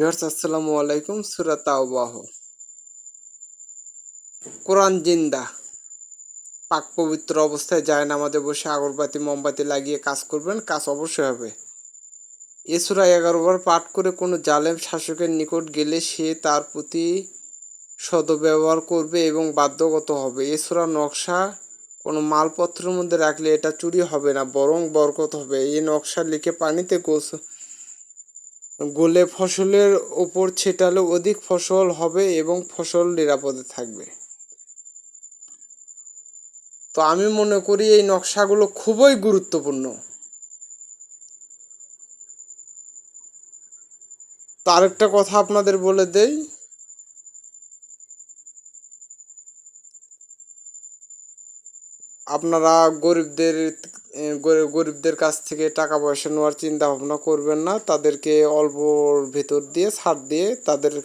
Viewers, আসসালামু আলাইকুম। সূরা তাওবাহ। কোরআন জিন্দা। পাক পবিত্র অবস্থায় যায় নামাজে বসে আগরবাতি, মোমবাতি লাগিয়ে কাজ করবেন, কাজ অবশ্যই হবে। এ এগারো বার পাঠ করে কোনো জালেম শাসকের নিকট গেলে সে তার প্রতি সদব্যবহার করবে এবং বাধ্যগত হবে। এ নকশা কোনো মালপত্রের মধ্যে রাখলে এটা চুরি হবে না, বরং বরকত হবে। এই নকশা লিখে পানিতে গোস গলে ফসলের ওপর ছেটালে অধিক ফসল হবে এবং ফসল নিরাপদে থাকবে। তো আমি মনে করি এই নকশাগুলো খুবই গুরুত্বপূর্ণ। তো আরেকটা কথা আপনাদের বলে দেই। আপনারা গরিবদের এ, গরি- গরিবদের কাছ থেকে টাকা পয়সা নেওয়ার চিন্তা ভাবনা করবেন না। তাদেরকে অল্পর ভেতর দিয়ে ছাড় দিয়ে তাদের